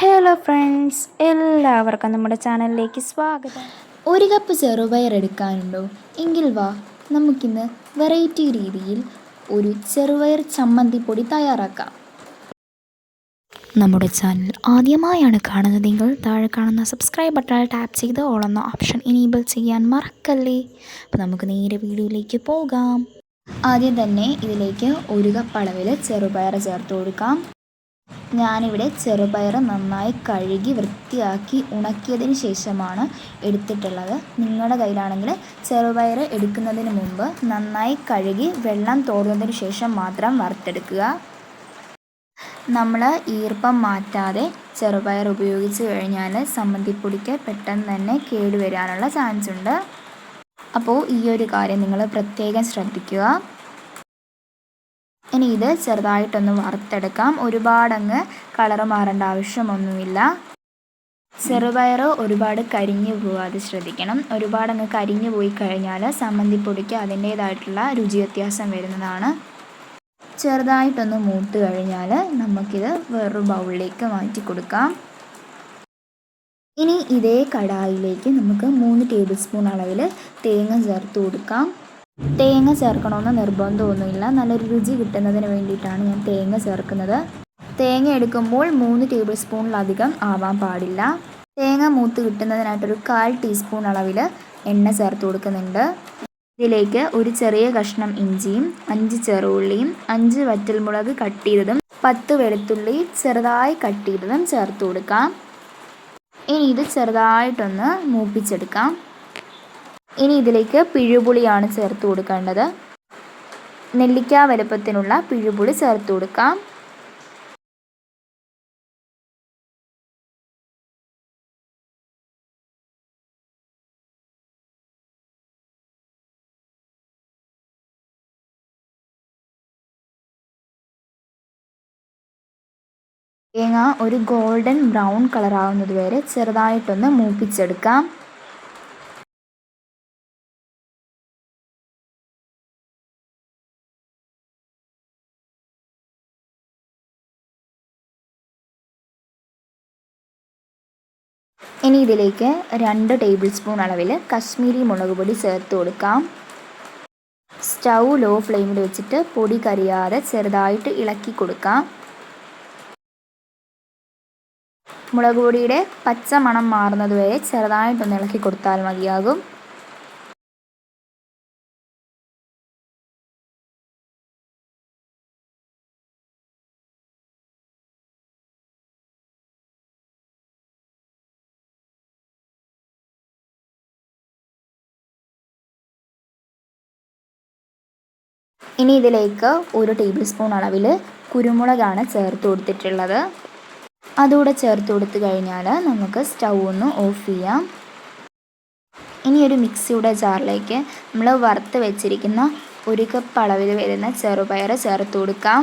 Hello friends എല്ലാവർക്കും നമ്മുടെ ചാനലിലേക്ക് സ്വാഗതം. ഒരു കപ്പ് ചെറുപയർ എടുക്കാനുണ്ടോ? എങ്കിൽ വാ നമുക്കിന്ന് വെറൈറ്റി രീതിയിൽ ഒരു ചെറുപയർ ചമ്മന്തിപ്പൊടി തയ്യാറാക്കാം. നമ്മുടെ ചാനൽ ആദ്യമായാണ് കാണുന്നതെങ്കിൽ താഴെ കാണുന്ന സബ്സ്ക്രൈബ് ബട്ടണിൽ ടാപ്പ് ചെയ്ത് ഓളെന്ന ഓപ്ഷൻ ഇനേബിൾ ചെയ്യാൻ മറക്കല്ലേ? അപ്പോൾ നമുക്ക് നേരെ വീഡിയോയിലേക്ക് പോകാം. ആദ്യം തന്നെ ഇതിലേക്ക് ഒരു കപ്പ് അളവിൽ ചെറുപയർ ചേർത്ത് കൊടുക്കാം. ഞാനിവിടെ ചെറുപയർ നന്നായി കഴുകി വൃത്തിയാക്കി ഉണക്കിയതിന് ശേഷമാണ് എടുത്തിട്ടുള്ളത്. നിങ്ങളുടെ കയ്യിലാണെങ്കിൽ ചെറുപയർ എടുക്കുന്നതിന് മുമ്പ് നന്നായി കഴുകി വെള്ളം തോർന്നതിന് ശേഷം മാത്രം വറുത്തെടുക്കുക. നമ്മൾ ഈർപ്പം മാറ്റാതെ ചെറുപയർ ഉപയോഗിച്ച് കഴിഞ്ഞാൽ സമ്മന്തിപ്പൊടിക്ക് പെട്ടെന്ന് തന്നെ കേടുവരാനുള്ള ചാൻസ് ഉണ്ട് അപ്പോൾ ഈ ഒരു കാര്യം നിങ്ങൾ പ്രത്യേകം ശ്രദ്ധിക്കുക. ഇനി ഇത് ചെറുതായിട്ടൊന്ന് വറുത്തെടുക്കാം. ഒരുപാടങ്ങ് കളർ മാറേണ്ട ആവശ്യമൊന്നുമില്ല. ചെറുപയർ ഒരുപാട് കരിഞ്ഞു പോവാതെ ശ്രദ്ധിക്കണം. ഒരുപാടങ്ങ് കരിഞ്ഞു പോയി കഴിഞ്ഞാൽ സമ്മന്തിപ്പൊടിക്ക് അതിന്റേതായിട്ടുള്ള രുചി വ്യത്യാസം വരുന്നതാണ്. ചെറുതായിട്ടൊന്ന് മൂത്ത് കഴിഞ്ഞാൽ നമുക്കിത് വേറൊരു ബൗളിലേക്ക് മാറ്റി കൊടുക്കാം. ഇനി ഇതേ കടായിലേക്ക് നമുക്ക് മൂന്ന് ടേബിൾ സ്പൂൺ അളവിൽ തേങ്ങ ചേർത്ത് കൊടുക്കാം. തേങ്ങ ചേർക്കണമെന്ന് നിർബന്ധമൊന്നുമില്ല. നല്ലൊരു രുചി കിട്ടുന്നതിന് വേണ്ടിയിട്ടാണ് ഞാൻ തേങ്ങ ചേർക്കുന്നത്. തേങ്ങ എടുക്കുമ്പോൾ മൂന്ന് ടേബിൾ സ്പൂണിലധികം ആവാൻ പാടില്ല. തേങ്ങ മൂത്ത് കിട്ടുന്നതിനായിട്ടൊരു കാൽ ടീസ്പൂൺ അളവിൽ എണ്ണ ചേർത്ത് കൊടുക്കുന്നുണ്ട്. ഇതിലേക്ക് ഒരു ചെറിയ കഷ്ണം ഇഞ്ചിയും അഞ്ച് ചെറുള്ളിയും അഞ്ച് വറ്റൽമുളക് കട്ട് ചെയ്തതും പത്ത് വെളുത്തുള്ളി ചെറുതായി കട്ട് ചെയ്തതും ചേർത്ത് കൊടുക്കാം. ഇനി ഇത് ചെറുതായിട്ടൊന്ന് മൂപ്പിച്ചെടുക്കാം. ഇനി ഇതിലേക്ക് പിഴുപുളിയാണ് ചേർത്ത് കൊടുക്കേണ്ടത്. നെല്ലിക്ക വലുപ്പത്തിനുള്ള പിഴുപുളി ചേർത്ത് കൊടുക്കാം. തേങ്ങ ഒരു ഗോൾഡൻ ബ്രൗൺ കളർ ആവുന്നത് വരെ ചെറുതായിട്ടൊന്ന് മൂപ്പിച്ചെടുക്കാം. ഇനി ഇതിലേക്ക് രണ്ട് ടേബിൾ സ്പൂൺ അളവിൽ കശ്മീരി മുളക് പൊടി ചേർത്ത് കൊടുക്കാം. സ്റ്റൗ ലോ ഫ്ലെയിമിൽ വെച്ചിട്ട് പൊടി കരിയാതെ ചെറുതായിട്ട് ഇളക്കി കൊടുക്കാം. മുളക് പൊടിയുടെ പച്ച മണം മാറുന്നത് വരെ ചെറുതായിട്ടൊന്ന് ഇളക്കി കൊടുത്താൽ മതിയാകും. ഇനി ഇതിലേക്ക് ഒരു ടേബിൾ സ്പൂൺ അളവിൽ കുരുമുളകാണ് ചേർത്ത് കൊടുത്തിട്ടുള്ളത്. അതുകൂടെ ചേർത്ത് കൊടുത്തു കഴിഞ്ഞാൽ നമുക്ക് സ്റ്റൗ ഒന്ന് ഓഫ് ചെയ്യാം. ഇനി ഒരു മിക്സിയുടെ ജാറിലേക്ക് നമ്മൾ വറുത്ത് വെച്ചിരിക്കുന്ന ഒരു കപ്പ് അളവിൽ വരുന്ന ചെറുപയർ ചേർത്ത് കൊടുക്കാം.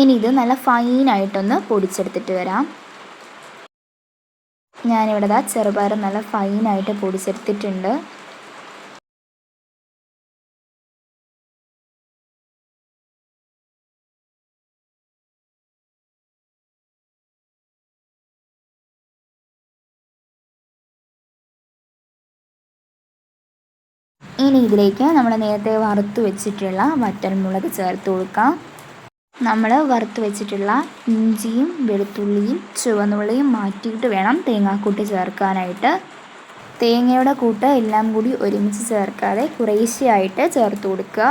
ഇനി ഇത് നല്ല ഫൈനായിട്ടൊന്ന് പൊടിച്ചെടുത്തിട്ട് വരാം. ഞാനിവിടെ ദാ ചെറുപയർ നല്ല ഫൈനായിട്ട് പൊടിച്ചെടുത്തിട്ടുണ്ട്. ഇനി ഇതിലേക്ക് നമ്മൾ നേരത്തെ വറുത്ത് വെച്ചിട്ടുള്ള വറ്റൽമുളക് ചേർത്ത് കൊടുക്കാം. നമ്മൾ വറുത്ത് വെച്ചിട്ടുള്ള ഇഞ്ചിയും വെളുത്തുള്ളിയും ചുവന്നുള്ളിയും മാറ്റിയിട്ട് വേണം തേങ്ങാക്കൂട്ട് ചേർക്കാനായിട്ട്. തേങ്ങയുടെ കൂട്ട് എല്ലാം കൂടി ഒരുമിച്ച് ചേർക്കാതെ കുറേശ്ശെയായിട്ട് ചേർത്ത് കൊടുക്കുക.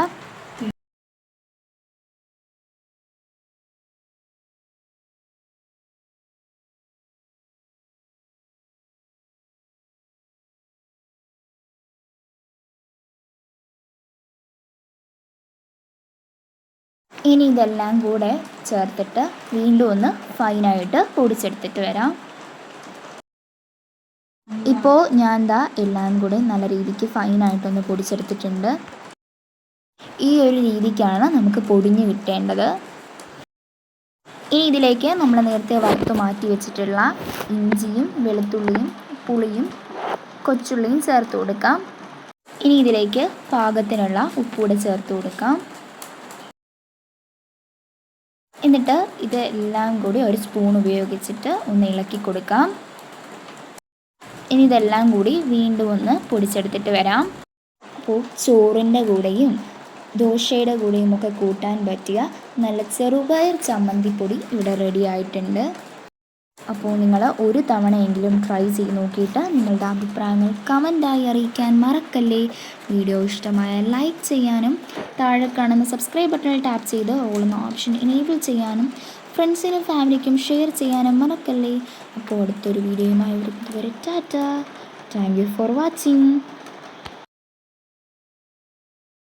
ഇനി ഇതെല്ലാം കൂടെ ചേർത്തിട്ട് വീണ്ടും ഒന്ന് ഫൈനായിട്ട് പൊടിച്ചെടുത്തിട്ട് വരാം. ഇപ്പോൾ ഞാൻ ദാ എല്ലാം കൂടെ നല്ല രീതിക്ക് ഫൈനായിട്ടൊന്ന് പൊടിച്ചെടുത്തിട്ടുണ്ട്. ഈ ഒരു രീതിക്കാണ് നമുക്ക് പൊടിഞ്ഞ് കിട്ടേണ്ടത്. ഇനി ഇതിലേക്ക് നമ്മൾ നേരത്തെ വറുത്ത് മാറ്റി വെച്ചിട്ടുള്ള ഇഞ്ചിയും വെളുത്തുള്ളിയും പുളിയും കൊച്ചുള്ളിയും ചേർത്ത് കൊടുക്കാം. ഇനി ഇതിലേക്ക് പാകത്തിനുള്ള ഉപ്പൂടെ ചേർത്ത് കൊടുക്കാം. എന്നിട്ട് ഇതെല്ലാം കൂടി ഒരു സ്പൂൺ ഉപയോഗിച്ചിട്ട് ഒന്ന് ഇളക്കി കൊടുക്കാം. ഇനി ഇതെല്ലാം കൂടി വീണ്ടും ഒന്ന് പൊടിച്ചെടുത്തിട്ട് വരാം. അപ്പോൾ ചോറിന്റെ കൂടെയും ദോശയുടെ കൂടെയും ഒക്കെ കൂട്ടാൻ പറ്റിയ നല്ല ചെറുപയർ ചമ്മന്തിപ്പൊടി ഇവിടെ റെഡി ആയിട്ടുണ്ട്. അപ്പോൾ നിങ്ങൾ ഒരു തവണയെങ്കിലും ട്രൈ ചെയ്ത് നോക്കിയിട്ട് നിങ്ങളുടെ അഭിപ്രായങ്ങൾ കമന്റായി അറിയിക്കാൻ മറക്കല്ലേ. വീഡിയോ ഇഷ്ടമായ ലൈക്ക് ചെയ്യാനും താഴെ കാണുന്ന സബ്സ്ക്രൈബ് ബട്ടണിൽ ടാപ്പ് ചെയ്ത് ഓളുന്ന ഓപ്ഷൻ എനേബിൾ ചെയ്യാനും ഫ്രണ്ട്സിനും ഫാമിലിക്കും ഷെയർ ചെയ്യാനും മറക്കല്ലേ. അപ്പോൾ അടുത്തൊരു വീഡിയോയുമായി വരുന്നത് വരെ tata. Thank you for watching